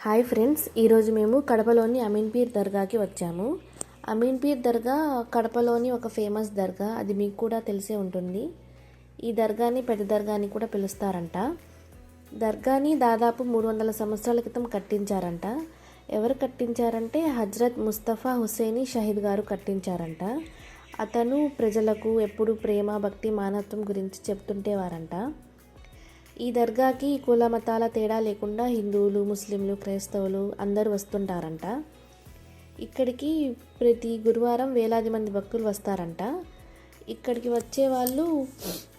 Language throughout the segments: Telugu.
హాయ్ ఫ్రెండ్స్ ఈరోజు మేము కడపలోని అమీన్పీర్ దర్గాకి వచ్చాము. అమీన్పీర్ దర్గా కడపలోని ఒక ఫేమస్ దర్గా అది మీకు కూడా తెలిసే ఉంటుంది. ఈ దర్గాని పెద్ద దర్గాని కూడా పిలుస్తారంట. దర్గాని దాదాపు మూడు వందల సంవత్సరాల క్రితం కట్టించారంట. ఎవరు కట్టించారంటే హజ్రత్ ముస్తఫా హుసేని షహీద్ గారు కట్టించారంట. అతను ప్రజలకు ఎప్పుడు ప్రేమ భక్తి మానవత్వం గురించి చెప్తుంటేవారంట ఈ దర్గాకి కుల మతాల తేడా లేకుండా హిందువులు ముస్లింలు క్రైస్తవులు అందరూ వస్తుంటారంట. ఇక్కడికి ప్రతి గురువారం వేలాది మంది భక్తులు వస్తారంట. ఇక్కడికి వచ్చే వాళ్ళు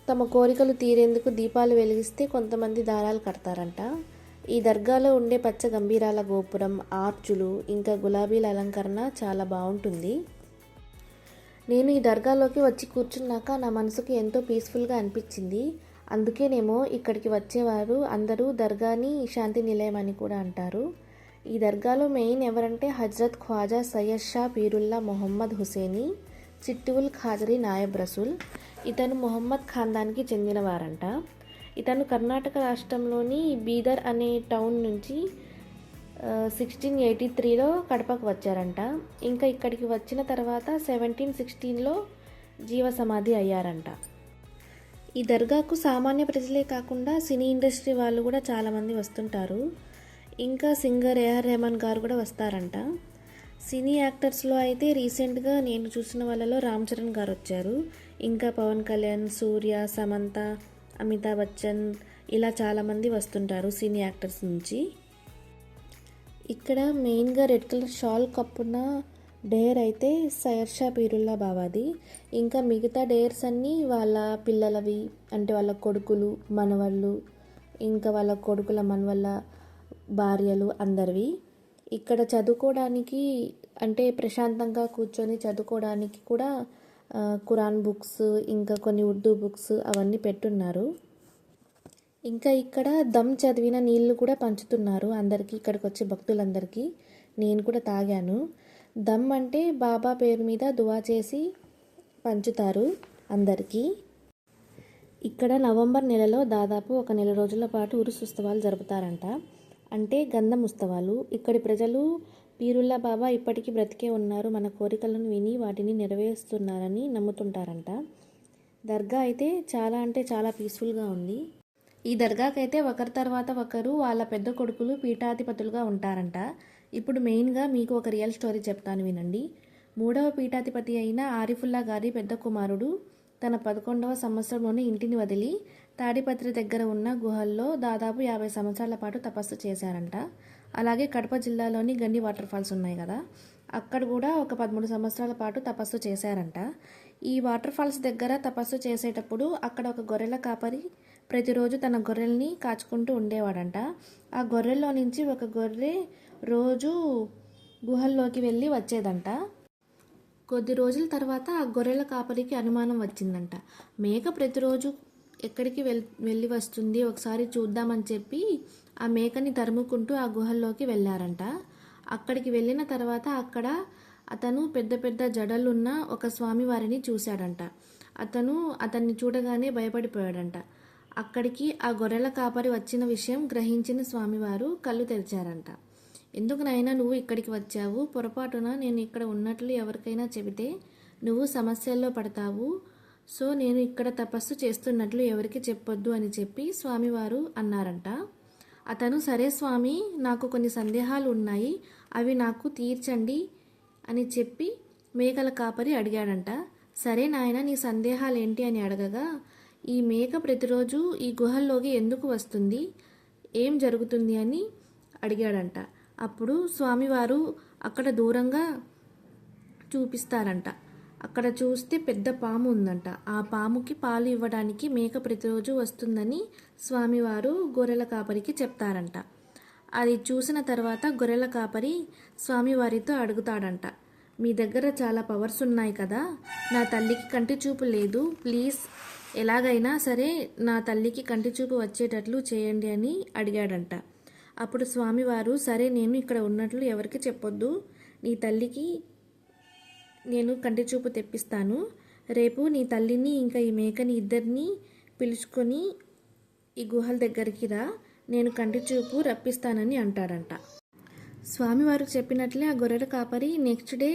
తమ కోరికలు తీరేందుకు దీపాలు వెలిగిస్తే కొంతమంది దారాలు కడతారంట. ఈ దర్గాలో ఉండే పచ్చ గంభీరాల గోపురం ఆర్చులు ఇంకా గులాబీల అలంకరణ చాలా బాగుంటుంది. నేను ఈ దర్గాలోకి వచ్చి కూర్చున్నాక నా మనసుకు ఎంతో పీస్ఫుల్గా అనిపించింది. అందుకేనేమో ఇక్కడికి వచ్చేవారు అందరూ దర్గాని శాంతి నిలయం అని కూడా అంటారు. ఈ దర్గాలో మెయిన్ ఎవరంటే హజ్రత్ ఖ్వాజా సయ్యద్ షా పీరుల్లా మొహమ్మద్ హుసేని చిట్టువుల్ ఖాజరీ నాయబ్ రసూల్. ఇతను మొహమ్మద్ ఖాందానికి చెందినవారంట. ఇతను కర్ణాటక రాష్ట్రంలోని బీదర్ అనే టౌన్ నుంచి సిక్స్టీన్ ఎయిటీ త్రీలో కడపకు వచ్చారంట. ఇంకా ఇక్కడికి వచ్చిన తర్వాత సెవెంటీన్ సిక్స్టీన్లో జీవ సమాధి అయ్యారంట. ఈ దర్గాకు సామాన్య ప్రజలే కాకుండా సినీ ఇండస్ట్రీ వాళ్ళు కూడా చాలామంది వస్తుంటారు. ఇంకా సింగర్ ఏఆర్ రెహమాన్ గారు కూడా వస్తారంట. సినీ యాక్టర్స్లో అయితే రీసెంట్గా నేను చూసిన వాళ్ళలో రామ్ చరణ్ గారు వచ్చారు. ఇంకా పవన్ కళ్యాణ్ సూర్య సమంత అమితాబ్ బచ్చన్ ఇలా చాలామంది వస్తుంటారు సినీ యాక్టర్స్ నుంచి. ఇక్కడ మెయిన్గా రెడ్ కలర్ షాల్ కప్పున డేర్ అయితే సయర్షా పీరుల్లా బావాది. ఇంకా మిగతా డేర్స్ అన్నీ వాళ్ళ పిల్లలవి అంటే వాళ్ళ కొడుకులు మనవళ్ళు ఇంకా వాళ్ళ కొడుకుల మనవళ్ళ భార్యలు అందరివి. ఇక్కడ చదువుకోవడానికి అంటే ప్రశాంతంగా కూర్చొని చదువుకోవడానికి కూడా కురాన్ బుక్స్ ఇంకా కొన్ని ఉర్దూ బుక్స్ అవన్నీ పెట్టున్నారు. ఇంకా ఇక్కడ దమ్ చదివిన నీళ్ళు కూడా పంచుతున్నారు అందరికీ ఇక్కడికి వచ్చే భక్తులందరికీ. నేను కూడా తాగాను. దమ్ అంటే బాబా పేరు మీద దువా చేసి పంచుతారు అందరికీ. ఇక్కడ నవంబర్ నెలలో దాదాపు ఒక నెల రోజుల పాటు ఉరుసు ఉత్సవాలు జరుపుతారంట. అంటే గంధం ఉత్సవాలు. ఇక్కడి ప్రజలు పీరుల్లా బాబా ఇప్పటికీ బ్రతికే ఉన్నారు. మన కోరికలను విని వాటిని నెరవేరుస్తున్నారని నమ్ముతుంటారంట. దర్గా అయితే చాలా అంటే చాలా పీస్ఫుల్గా ఉంది. ఈ దర్గాకైతే ఒకరి తర్వాత ఒకరు వాళ్ళ పెద్ద కొడుకులు పీఠాధిపతులుగా ఉంటారంట. ఇప్పుడు మెయిన్గా మీకు ఒక రియల్ స్టోరీ చెప్తాను వినండి. మూడవ పీఠాధిపతి అయిన ఆరిఫుల్లా గారి పెద్ద కుమారుడు తన పదకొండవ సంవత్సరంలోనే ఇంటిని వదిలి తాడిపత్రి దగ్గర ఉన్న గుహల్లో దాదాపు యాభై సంవత్సరాల పాటు తపస్సు చేశారంట. అలాగే కడప జిల్లాలోని గండి వాటర్ ఫాల్స్ ఉన్నాయి కదా అక్కడ కూడా ఒక పదమూడు సంవత్సరాల పాటు తపస్సు చేశారంట. ఈ వాటర్ ఫాల్స్ దగ్గర తపస్సు చేసేటప్పుడు అక్కడ ఒక గొర్రెల కాపరి ప్రతిరోజు తన గొర్రెల్ని కాచుకుంటూ ఉండేవాడంట. ఆ గొర్రెల్లో నుంచి ఒక గొర్రె రోజు గుహల్లోకి వెళ్ళి వచ్చేదంట. కొద్ది రోజుల తర్వాత ఆ గొర్రెల కాపరికి అనుమానం వచ్చిందంట. మేక ప్రతిరోజు ఎక్కడికి వెల్ వెళ్ళి వస్తుంది? ఒకసారి చూద్దామని చెప్పి ఆ మేకని తరుముకుంటూ ఆ గుహల్లోకి వెళ్ళారంట. అక్కడికి వెళ్ళిన తర్వాత అక్కడ అతను పెద్ద పెద్ద జడలున్న ఒక స్వామివారిని చూశాడంట. అతను అతన్ని చూడగానే భయపడిపోయాడంట. అక్కడికి ఆ గొర్రెల కాపరి వచ్చిన విషయం గ్రహించిన స్వామివారు కళ్ళు తెరిచారంట. ఎందుకు నాయనా నువ్వు ఇక్కడికి వచ్చావు? పొరపాటున నేను ఇక్కడ ఉన్నట్లు ఎవరికైనా చెబితే నువ్వు సమస్యల్లో పడతావు. సో నేను ఇక్కడ తపస్సు చేస్తున్నట్లు ఎవరికి చెప్పొద్దు అని చెప్పి స్వామివారు అన్నారంట. అతను సరే స్వామి నాకు కొన్ని సందేహాలు ఉన్నాయి. అవి నాకు తీర్చండి అని చెప్పి మేకల కాపరి అడిగాడంట. సరే నాయన నీ సందేహాలు ఏంటి అని అడగగా ఈ మేక ప్రతిరోజు ఈ గుహల్లోకి ఎందుకు వస్తుంది? ఏం జరుగుతుంది అని అడిగాడంట. అప్పుడు స్వామివారు అక్కడ దూరంగా చూపిస్తారంట. అక్కడ చూస్తే పెద్ద పాము ఉందంట. ఆ పాముకి పాలు ఇవ్వడానికి మేక ప్రతిరోజు వస్తుందని స్వామివారు గొర్రెల కాపరికి చెప్తారంట. అది చూసిన తర్వాత గొర్రెల కాపరి స్వామివారితో అడుగుతాడంట. మీ దగ్గర చాలా పవర్స్ ఉన్నాయి కదా. నా తల్లికి కంటి చూపు లేదు. ప్లీజ్ ఎలాగైనా సరే నా తల్లికి కంటి చూపు వచ్చేటట్లు చేయండి అని అడిగాడంట. అప్పుడు స్వామివారు సరే నేను ఇక్కడ ఉన్నట్లు ఎవరికి చెప్పొద్దు. నీ తల్లికి నేను కంటి చూపు తెప్పిస్తాను. రేపు నీ తల్లిని ఇంకా ఈ మేకని ఇద్దరిని పిలుచుకొని ఈ గుహల దగ్గరికి రా. నేను కంటి చూపు రప్పిస్తానని అంటాడంట. స్వామివారు చెప్పినట్లే ఆ గొర్రెల కాపరి నెక్స్ట్ డే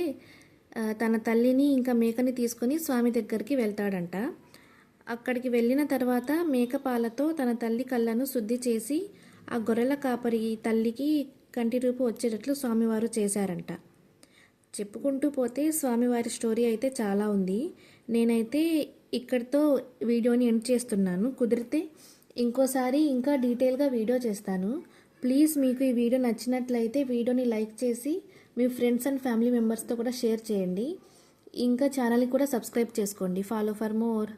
తన తల్లిని ఇంకా మేకని తీసుకొని స్వామి దగ్గరికి వెళ్తాడంట. అక్కడికి వెళ్ళిన తర్వాత మేకపాలతో తన తల్లి కళ్ళను శుద్ధి చేసి ఆ గొర్రెల కాపరి తల్లికి కంటి రూపు వచ్చేటట్లు స్వామివారు చేశారంట. చెప్పుకుంటూ పోతే స్వామివారి స్టోరీ అయితే చాలా ఉంది. నేనైతే ఇక్కడితో వీడియోని ఎండ్ చేస్తున్నాను. కుదిరితే ఇంకోసారి ఇంకా డీటెయిల్గా వీడియో చేస్తాను. ప్లీజ్ మీకు ఈ వీడియో నచ్చినట్లయితే వీడియోని లైక్ చేసి మీ ఫ్రెండ్స్ అండ్ ఫ్యామిలీ మెంబర్స్తో కూడా షేర్ చేయండి. ఇంకా ఛానల్ని కూడా సబ్స్క్రైబ్ చేసుకోండి. Follow for more.